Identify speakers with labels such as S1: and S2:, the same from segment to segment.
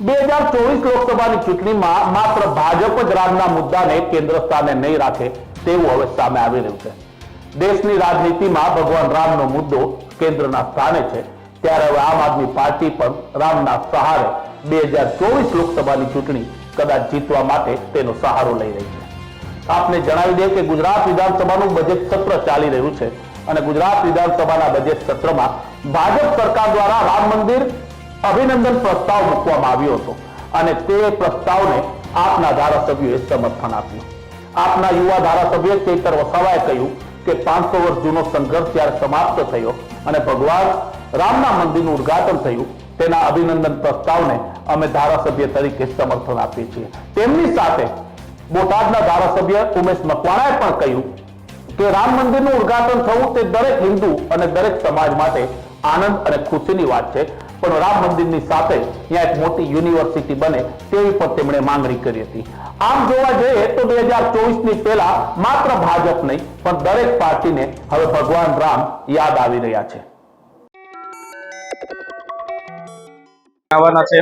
S1: બે હજાર ચોવીસ લોકસભાની ચૂંટણીમાં માત્ર ભાજપ જ રાજના મુદ્દાને કેન્દ્ર સ્થાને નહીં રાખે તેવું હવે સામે આવી રહ્યું છે. દેશની રાજનીતિમાં ભગવાન રામનો મુદ્દો કેન્દ્રના સ્થાને છે. ત્યારે હવે આમ આદમી પાર્ટી પણ રામના સહારે બે હજાર ચોવીસ લોકસભાની ચૂંટણી કદાચ જીતવા માટે તેનો સહારો લઈ રહી છે. આપને જણાવી દઈએ કે ગુજરાત વિધાનસભાનું બજેટ સત્ર ચાલી રહ્યું છે અને ગુજરાત વિધાનસભાના બજેટ સત્રમાં ભાજપ સરકાર દ્વારા રામ મંદિર અભિનંદન પ્રસ્તાવ મૂકવામાં આવ્યો હતો અને તે પ્રસ્તાવને આપના ધારાસભ્યોએ સમર્થન આપ્યું. આપના યુવા ધારાસભ્ય ચૈતર વસાવાએ કહ્યું કે પાંચસો વર્ષ જૂનો સંઘર્ષ ત્યારે સમાપ્ત થયો અને ભગવાન રામના મંદિરનું ઉદઘાટન થયું, તેના અભિનંદન પ્રસ્તાવને અમે ધારાસભ્ય તરીકે સમર્થન આપીએ છીએ. તેમની સાથે બોટાદના ધારાસભ્ય ઉમેશ મકવાણાએ પણ કહ્યું કે રામ મંદિરનું ઉદ્ઘાટન થવું તે દરેક હિન્દુ અને દરેક સમાજ માટે આનંદ અને ખુશીની વાત છે. પણ રામ મંદિરની સાથે ત્યાં એક મોટી યુનિવર્સિટી બને તેવી પણ તેમણે માંગણી કરી હતી. આમ જોવા જઈએ તો બે હજાર ચોવીસની પહેલા માત્ર ભાજપ નહીં, પણ દરેક પાર્ટીને હવે ભગવાન રામ યાદ આવી રહ્યા છે.
S2: આવવાના છે.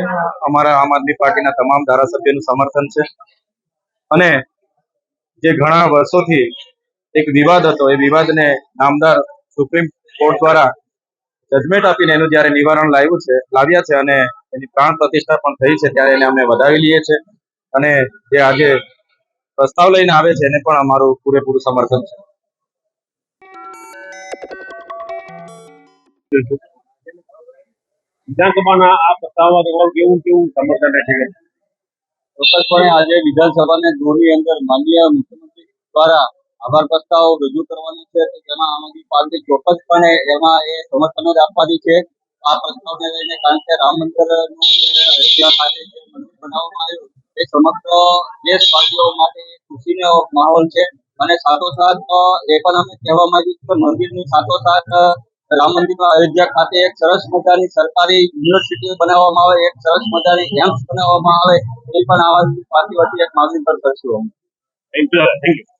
S2: અમારા આમ આદમી પાર્ટીના તમામ ધારાસભ્યોનું સમર્થન છે. અને જે ઘણા વર્ષોથી એક વિવાદ હતો, એ વિવાદને નામદાર સુપ્રીમ કોર્ટ દ્વારા જજમેન્ટ આપીને એનું જયારે નિવારણ લાવ્યું છે લાવ્યા છે અને એની પ્રાણ પ્રતિષ્ઠા પણ થઈ છે ત્યારે એને અમે વધાવી લઈએ છીએ. અને જે આજે પ્રસ્તાવ લઈને આવે છે એને પણ અમારું પૂરેપૂરું સમર્થન છે.
S3: વિધાનસભાના આ પ્રસ્તાવમાં તમારું કેવું કેવું સમર્થન રહેશે
S4: ચોક્કસપણે આજે વિધાનસભાને ગૃહની અંદર માનનીય મુખ્યમંત્રી દ્વારા આભાર પ્રસ્તાવ રજૂ કરવાનો છે તેમાં આમ પાર્ટી ચોક્કસપણે એમાં એ સમર્થન જ આપવાની છે. આ પ્રસ્તાવને લઈને કારણ કે રામ મંદિર બનાવવામાં આવ્યું, એ સમગ્ર દેશવાસીઓ માટે ખુશીનો માહોલ છે. અને સાથોસાથ એ પણ અમે કહેવા માંગીએ કે મંદિરની સાથોસાથ રામ મંદિરમાં અયોધ્યા ખાતે એક સરસ મજાની સરકારી યુનિવર્સિટી બનાવવામાં આવે, એક સરસ મજાની એમ્સ બનાવવામાં આવે, એ પણ આવા પાર્ટી વતી એક માગણી પર કરશું અમે.
S3: Thank you